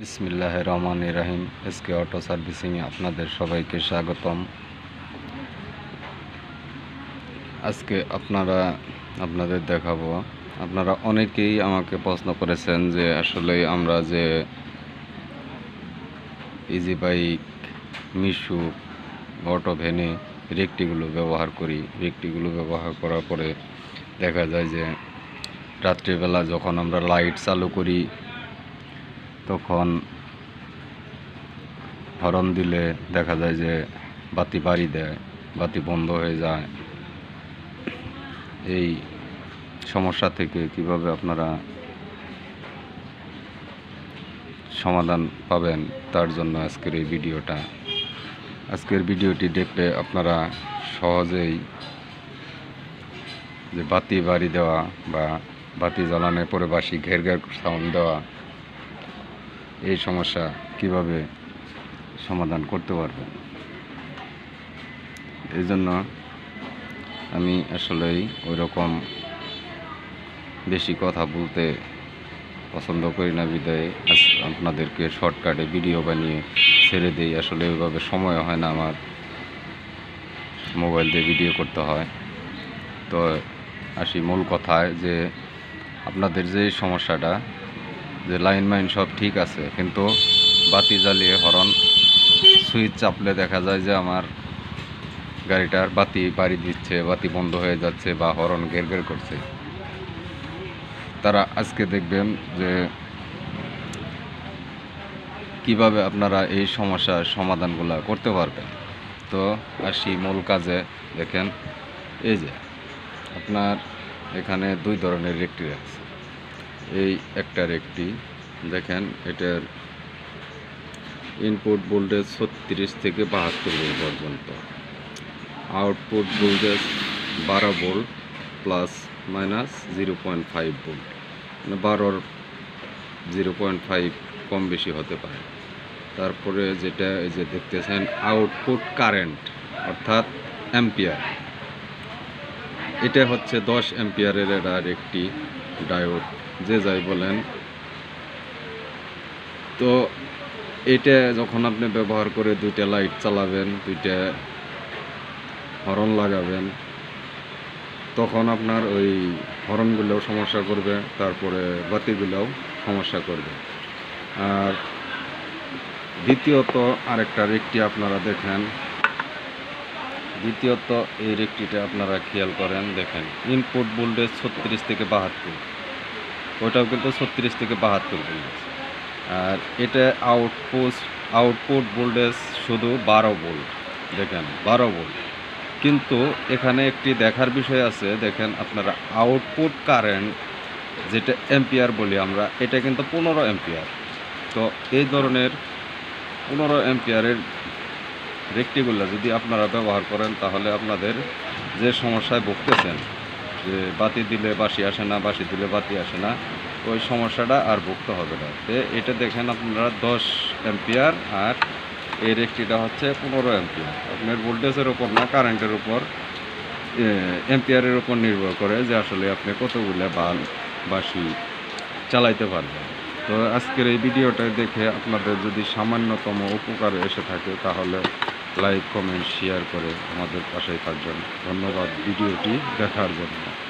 বিসমিল্লাহ রহমান রাহিম এসকে অটো সার্ভিসিংয়ে আপনাদের সবাইকে স্বাগতম। আজকে আপনারা, আপনাদের দেখাবো। আপনারা অনেকেই আমাকে প্রশ্ন করেছেন যে আসলে আমরা যে ইজি বাইক মিশু অটো ভ্যানে রেকটিগুলো ব্যবহার করি, রেকটিগুলো ব্যবহার করার পরে দেখা যায় যে রাত্রিবেলা যখন আমরা লাইট চালু করি তখন হরন দিলে দেখা যায় যে বাতি বাড়ি দেয়, বাতি বন্ধ হয়ে যায়। এই সমস্যা থেকে কীভাবে আপনারা সমাধান পাবেন, তার জন্য আজকের এই ভিডিওটা। আজকের ভিডিওটি দেখলে আপনারা সহজেই যে বাতি বাড়ি দেওয়া বা বাতি জ্বালানোর পরে বাসি ঘের ঘের সাউন্ড দেওয়া এই সমস্যা কীভাবে সমাধান করতে পারবেন এই জন্য আমি আসলেই ওই রকম বেশি কথা বলতে পছন্দ করি না বিদায়। আজ আপনাদেরকে শর্টকাটে ভিডিও বানিয়ে ছেড়ে দিই। আসলে ওইভাবে সময় হয় না আমার। মোবাইল দিয়ে ভিডিও করতে হয়। তো আসি মূল কথায় যে আপনাদের যে সমস্যাটা যে লাইন মাইন সব ঠিক আছে, কিন্তু বাতি জ্বালিয়ে হরন সুইচ চাপলে দেখা যায় যে আমার গাড়িটার বাতি বাড়ি দিচ্ছে, বাতি বন্ধ হয়ে যাচ্ছে বা হরন ঘের ঘের করছে। তারা আজকে দেখবেন যে কীভাবে আপনারা এই সমস্যার সমাধানগুলো করতে পারবেন। তো আসি মূল কাজে, দেখেন, এই যে আপনার এখানে দুই ধরনের রেকটি আছে। এই একটার একটি। দেখেন, এটার ইনপুট ভোল্টেজ ছত্রিশ থেকে বাহাত্তর ভোল্ট পর্যন্ত। আউটপুট ভোল্টেজ বারো volt plus minus zero point five volt মানে বারোর জিরো পয়েন্ট ফাইভ কম বেশি হতে পারে। তারপরে যেটা, এই যে দেখতেছেন আউটপুট কারেন্ট অর্থাৎ অ্যাম্পিয়ার এটা হচ্ছে দশ অ্যাম্পিয়ারের আর একটি ডায়োড, যে যাই বলেন। তো এটা যখন আপনি ব্যবহার করে দুইটা লাইট চালাবেন, দুইটা হরন লাগাবেন, তখন আপনার ওই হরনগুলোও সমস্যা করবে, তারপরে বাতিগুলোও সমস্যা করবে। আর দ্বিতীয়ত আরেকটা রেকটি আপনারা দেখেন দ্বিতীয়ত, এই রেকটিটা আপনারা খেয়াল করেন, দেখেন ইনপুট ভোল্টেজ ছত্রিশ থেকে বাহাত্তর। ওটাও কিন্তু ছত্রিশ থেকে বাহাত্তর ভোল্টেজ আর এটা আউটপুট আউটপুট ভোল্টেজ শুধু বারো ভোল্ট দেখেন, বারো ভোল্ট কিন্তু এখানে একটি দেখার বিষয় আছে, দেখেন, আপনারা আউটপুট কারেন্ট যেটা এম্পিয়ার বলি আমরা, এটা কিন্তু পনেরো এম্পিয়ার তো এই ধরনের পনেরো এম্পিয়ারের রেকটিগুলো যদি আপনারা ব্যবহার করেন, তাহলে আপনাদের যে সমস্যায় ভুগতেছেন, যে বাতি দিলে বাসি আসে না বাসি দিলে বাতি আসে না, ওই সমস্যাটা আর ভুগতে হবে না। তো এটা দেখেন আপনারা দশ এম্পিয়ার আর এই রেকটিটা হচ্ছে পনেরো এম্পিয়ার আপনার ভোল্টেজের ওপর না, কারেন্টের উপর এম্পিয়ারের উপর নির্ভর করে যে আসলে আপনি কতগুলো বাল বাসি চালাইতে পারবেন। তো আজকের এই ভিডিওটা দেখে আপনাদের যদি সামান্যতম উপকার এসে থাকে, তাহলে লাইক কমেন্ট শেয়ার করে আমাদের পাশে থাকবেন। ধন্যবাদ ভিডিওটি দেখার জন্য।